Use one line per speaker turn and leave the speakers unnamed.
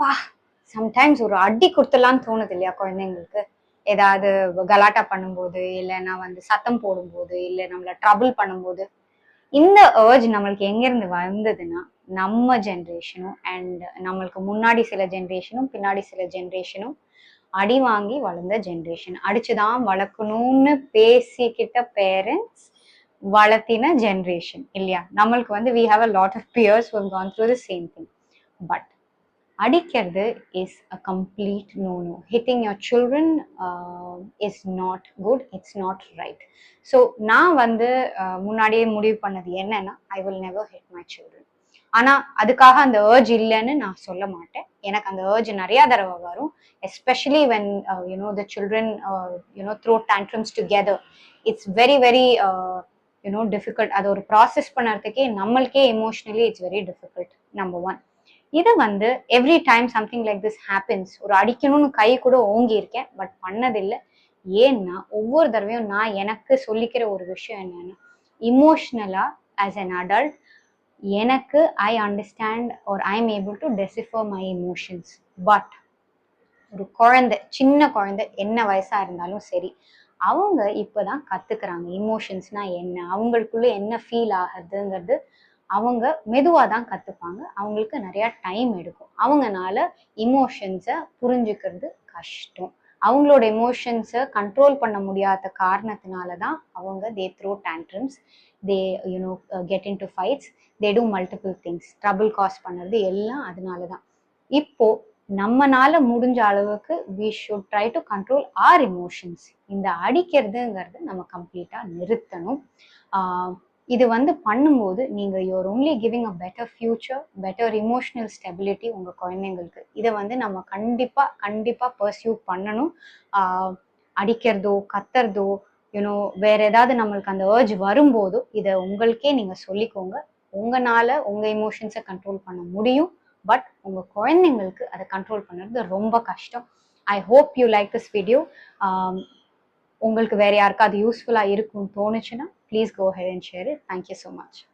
பா சம்டைம்ஸ் ஒரு அடி கொடுத்துடலான்னு தோணுது இல்லையா குழந்தைங்களுக்கு? ஏதாவது கலாட்டா பண்ணும்போது இல்லைன்னா வந்து சத்தம் போடும்போது இல்லை நம்மளை ட்ரபிள் பண்ணும்போது. இந்த ஏர்ஜ் நம்மளுக்கு எங்கேருந்து வந்ததுன்னா நம்ம ஜென்ரேஷனும் அண்ட் நம்மளுக்கு முன்னாடி சில ஜென்ரேஷனும் பின்னாடி சில ஜென்ரேஷனும் அடி வாங்கி வளர்ந்த ஜென்ரேஷன் அடிச்சுதான் வளர்க்கணும்னு பேசிக்கிட்ட பேரண்ட்ஸ் வளர்த்தின ஜென்ரேஷன் இல்லையா? நம்மளுக்கு வந்து we have a lot of peers one gone through the same thing but அடிக்கிறது is a complete no no hitting your children is not good it's not right so நான் வந்து uh, முன்னாடியே முடிவு பண்ணது என்னன்னா I will never hit my children ஆனால் அதுக்காக அந்த ஏர்ஜ் இல்லைன்னு நான் சொல்ல மாட்டேன். எனக்கு அந்த ஏர்ஜ் நிறையா தடவை வரும். Especially when you know the children you know throw tantrums together it's very very you know difficult அதை ஒரு ப்ராசஸ் பண்ணுறதுக்கே நம்மளுக்கே emotionally it's very difficult number one இது வந்து every time something like this happens ஒரு அடிக்கணும்னு கை கூட ஓங்கி இருக்கேன் பட் பண்ணதில்லை. ஏன்னா ஒவ்வொரு தடவையும் நான் எனக்கு சொல்லிக்கிற ஒரு விஷயம் என்னன்னா இமோஷ்னலா ஆஸ் அன் அடல்ட் எனக்கு ஐ அண்டர்ஸ்டாண்ட் ஒரு I am able to decipher my emotions but ஒரு குழந்தை சின்ன குழந்தை என்ன வயசா இருந்தாலும் சரி அவங்க இப்பதான் கத்துக்கிறாங்க இமோஷன்ஸ்னா என்ன அவங்களுக்குள்ள என்ன ஃபீல் ஆகுதுங்கிறது அவங்க மெதுவாக தான் கற்றுப்பாங்க அவங்களுக்கு நிறையா டைம் எடுக்கும். அவங்கனால இமோஷன்ஸை புரிஞ்சுக்கிறது கஷ்டம். அவங்களோட எமோஷன்ஸை கண்ட்ரோல் பண்ண முடியாத காரணத்தினால தான் அவங்க they throw tantrums they you know get in to fights they do multiple things trouble cause பண்ணுறது எல்லாம் அதனால தான் இப்போ நம்மனால முடிஞ்ச அளவுக்கு we should try to control our emotions இந்த அடிக்கிறதுங்கிறது நம்ம கம்ப்ளீட்டாக நிறுத்தணும். இது வந்து பண்ணும்போது நீங்க you're only giving a better future better emotional stability உங்க குழந்தைங்களுக்கு. இதை வந்து நம்ம கண்டிப்பா கண்டிப்பா பர்சியூ பண்ணணும். அடிக்கிறதோ கத்துறதோ யூனோ வேற ஏதாவது நம்மளுக்கு அந்த ஏர்ஜ் வரும்போதோ இதை உங்களுக்கே நீங்க சொல்லிக்கோங்க. உங்களால உங்க எமோஷன்ஸை கண்ட்ரோல் பண்ண முடியும். பட் உங்க குழந்தைங்களுக்கு அதை கண்ட்ரோல் பண்ணுறது ரொம்ப கஷ்டம். I hope you like this video உங்களுக்கு வேற யாருக்காவது யூஸ்ஃபுல்லாக இருக்கும்னு தோணுச்சுன்னா Please go ahead and share it. Thank you so much.